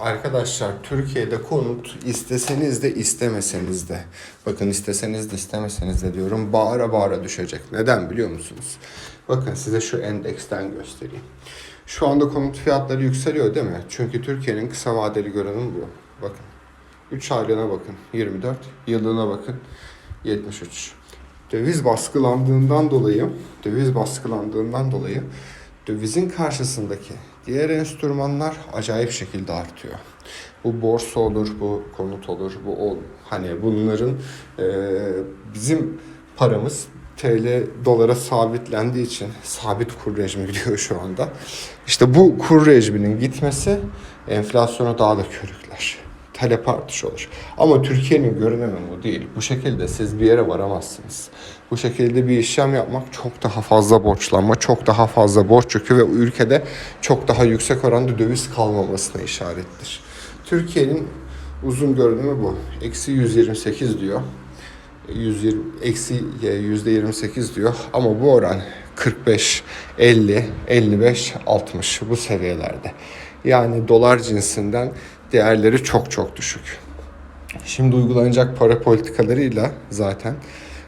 Arkadaşlar Türkiye'de konut isteseniz de istemeseniz de bakın isteseniz de istemeseniz de diyorum bağıra bağıra düşecek. Neden biliyor musunuz? Bakın size şu endeksten göstereyim. Şu anda konut fiyatları yükseliyor değil mi? Çünkü Türkiye'nin kısa vadeli görünümü bu. Bakın 3 aylığına bakın 24, yıllığına bakın 73. Döviz baskılandığından dolayı, döviz baskılandığından dolayı dövizin karşısındaki diğer enstrümanlar acayip şekilde artıyor. Bu borsa olur, bu konut olur, bu ol, hani bunların e, bizim paramız TL dolara sabitlendiği için sabit kur rejimi gidiyor şu anda. İşte bu kur rejiminin gitmesi enflasyonu daha da körükler. Talep artışı olur. Ama Türkiye'nin görünümü bu değil. Bu şekilde siz bir yere varamazsınız. Bu şekilde bir işlem yapmak çok daha fazla borçlanma, çok daha fazla borç yükü ve ülkede çok daha yüksek oranda döviz kalmamasına işarettir. Türkiye'nin uzun görünümü bu. Eksi 128 diyor. 120 eksi yüzde 28 diyor ama bu oran 45, 50, 55, 60 bu seviyelerde. Yani dolar cinsinden değerleri çok çok düşük. Şimdi uygulanacak para politikalarıyla zaten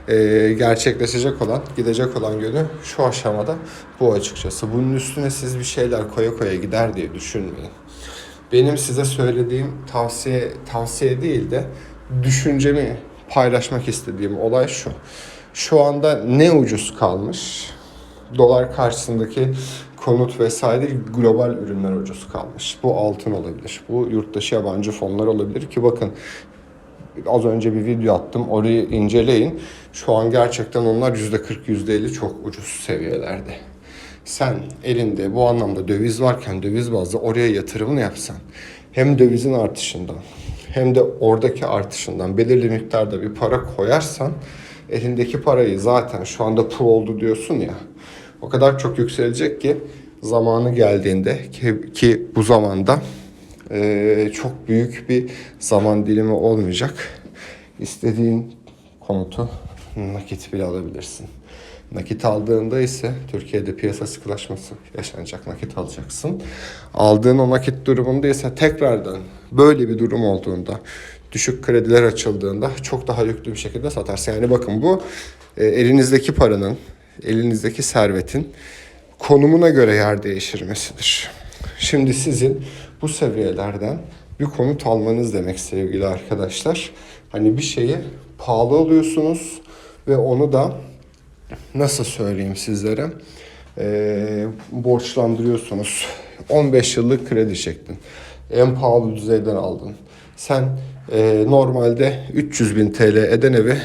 e, gerçekleşecek olan, gidecek olan yönü şu aşamada bu açıkçası. Bunun üstüne siz bir şeyler koya koya gider diye düşünmeyin. Benim size söylediğim tavsiye tavsiye değil de düşüncemi paylaşmak istediğim olay şu. Şu anda ne ucuz kalmış? Dolar karşısındaki konut vesaire global ürünler ucuz kalmış. Bu altın olabilir. Bu yurt dışı yabancı fonlar olabilir ki bakın az önce bir video attım. Orayı inceleyin. Şu an gerçekten onlar %40, %50 çok ucuz seviyelerde. Sen elinde bu anlamda döviz varken döviz bazlı oraya yatırımını yapsan hem dövizin artışından hem de oradaki artışından belirli miktarda bir para koyarsan elindeki parayı zaten şu anda pul oldu diyorsun ya o kadar çok yükselecek ki zamanı geldiğinde ki, ki bu zamanda eee, çok büyük bir zaman dilimi olmayacak. İstediğin konutu nakit bile alabilirsin. Nakit aldığında ise Türkiye'de piyasa sıkılaşması yaşanacak nakit alacaksın. Aldığın o nakit durumunda ise tekrardan böyle bir durum olduğunda düşük krediler açıldığında çok daha yüklü bir şekilde satarsın. Yani bakın bu e, elinizdeki paranın, elinizdeki servetin konumuna göre yer değiştirmesidir. Şimdi sizin bu seviyelerden bir konut almanız demek sevgili arkadaşlar. Hani bir şeyi pahalı alıyorsunuz ve onu da nasıl söyleyeyim sizlere Ee, borçlandırıyorsunuz. 15 yıllık kredi çektin. En pahalı düzeyden aldın. Sen e, normalde 300 bin TL eden evi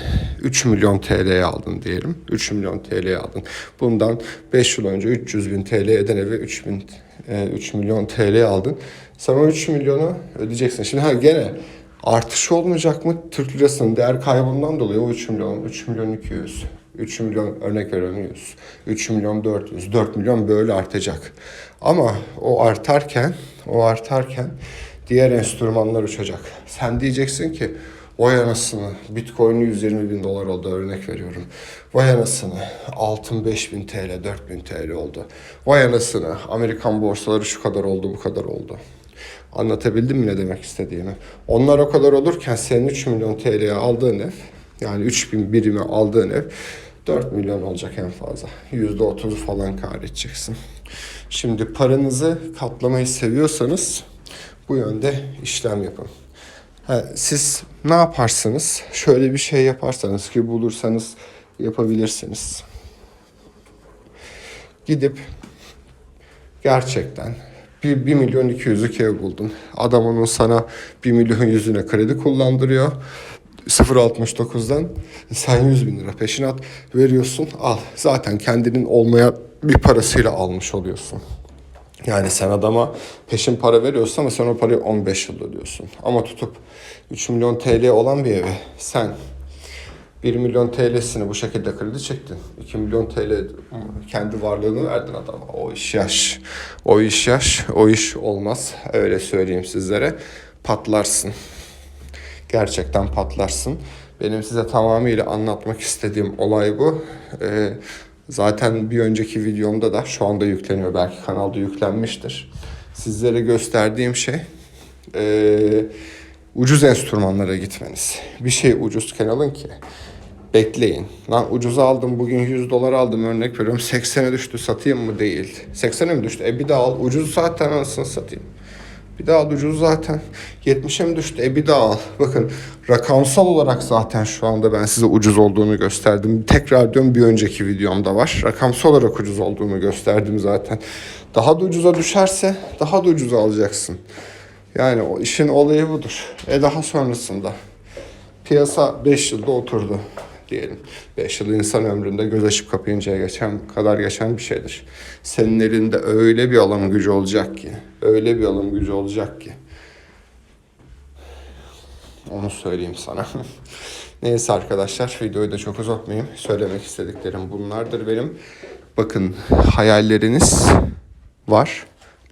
3 milyon TL'ye aldın diyelim. 3 milyon TL'ye aldın. Bundan 5 yıl önce 300 bin TL eden evi 3 bin e, 3 milyon TL'ye aldın. Sen o 3 milyonu ödeyeceksin. Şimdi ha gene artış olmayacak mı? Türk lirasının değer kaybından dolayı o 3 milyon, 3 milyon 200, 3 milyon örnek veriyorum 100, 3 milyon 400, 4 milyon böyle artacak. Ama o artarken, o artarken diğer enstrümanlar uçacak. Sen diyeceksin ki Vay anasını Bitcoin 120 bin dolar oldu örnek veriyorum. Vay anasını altın 5000 TL 4000 TL oldu. Vay anasını Amerikan borsaları şu kadar oldu bu kadar oldu. Anlatabildim mi ne demek istediğimi? Onlar o kadar olurken senin 3 milyon TL'ye aldığın ev yani 3000 birimi aldığın ev 4 milyon olacak en fazla. %30 falan kar edeceksin. Şimdi paranızı katlamayı seviyorsanız bu yönde işlem yapın. Siz ne yaparsınız? Şöyle bir şey yaparsanız ki bulursanız yapabilirsiniz. Gidip gerçekten bir, 1 milyon 200'lük ev buldun. Adam onun sana 1 milyon yüzüne kredi kullandırıyor. 0.69'dan sen 100 bin lira peşinat veriyorsun al. Zaten kendinin olmayan bir parasıyla almış oluyorsun. Yani sen adama peşin para veriyorsun ama sen o parayı 15 yıl ödüyorsun. Ama tutup 3 milyon TL olan bir eve sen 1 milyon TL'sini bu şekilde kredi çektin. 2 milyon TL kendi varlığını verdin adama. O iş yaş. O iş yaş. O iş olmaz. Öyle söyleyeyim sizlere. Patlarsın. Gerçekten patlarsın. Benim size tamamıyla anlatmak istediğim olay bu. Ee, zaten bir önceki videomda da şu anda yükleniyor. Belki kanalda yüklenmiştir. Sizlere gösterdiğim şey Ee, ucuz enstrümanlara gitmeniz. Bir şey ucuzken alın ki bekleyin. Lan ucuza aldım bugün 100 dolar aldım örnek veriyorum 80'e düştü satayım mı değil. 80'e mi düştü? E bir daha al ucuz zaten anasını satayım. Bir daha al ucuz zaten. 70'e mi düştü? E bir daha al. Bakın rakamsal olarak zaten şu anda ben size ucuz olduğunu gösterdim. Tekrar diyorum bir önceki videomda var. Rakamsal olarak ucuz olduğunu gösterdim zaten. Daha da ucuza düşerse daha da ucuza alacaksın. Yani o işin olayı budur. E daha sonrasında piyasa 5 yılda oturdu diyelim. 5 yıl insan ömründe göz açıp kapayıncaya geçen kadar geçen bir şeydir. Senin elinde öyle bir alım gücü olacak ki, öyle bir alım gücü olacak ki. Onu söyleyeyim sana. Neyse arkadaşlar videoyu da çok uzatmayayım. Söylemek istediklerim bunlardır benim. Bakın hayalleriniz var.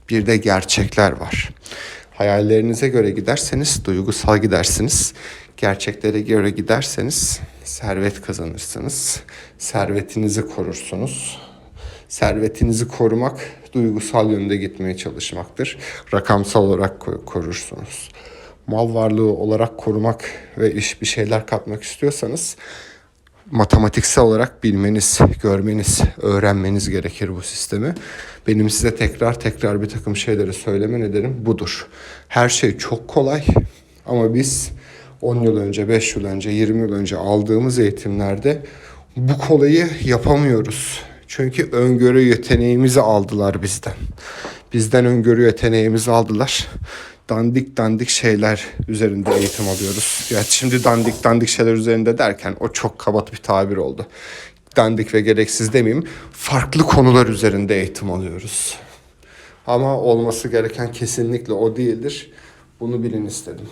Bir de gerçekler var. Hayallerinize göre giderseniz duygusal gidersiniz. Gerçeklere göre giderseniz servet kazanırsınız. Servetinizi korursunuz. Servetinizi korumak duygusal yönde gitmeye çalışmaktır. Rakamsal olarak ko- korursunuz. Mal varlığı olarak korumak ve iş bir şeyler katmak istiyorsanız matematiksel olarak bilmeniz, görmeniz, öğrenmeniz gerekir bu sistemi. Benim size tekrar tekrar bir takım şeyleri söyleme nedenim budur. Her şey çok kolay ama biz 10 yıl önce, 5 yıl önce, 20 yıl önce aldığımız eğitimlerde bu kolayı yapamıyoruz. Çünkü öngörü yeteneğimizi aldılar bizden. Bizden öngörü yeteneğimizi aldılar dandik dandik şeyler üzerinde eğitim alıyoruz. Ya şimdi dandik dandik şeyler üzerinde derken o çok kabat bir tabir oldu. Dandik ve gereksiz demeyeyim. Farklı konular üzerinde eğitim alıyoruz. Ama olması gereken kesinlikle o değildir. Bunu bilin istedim.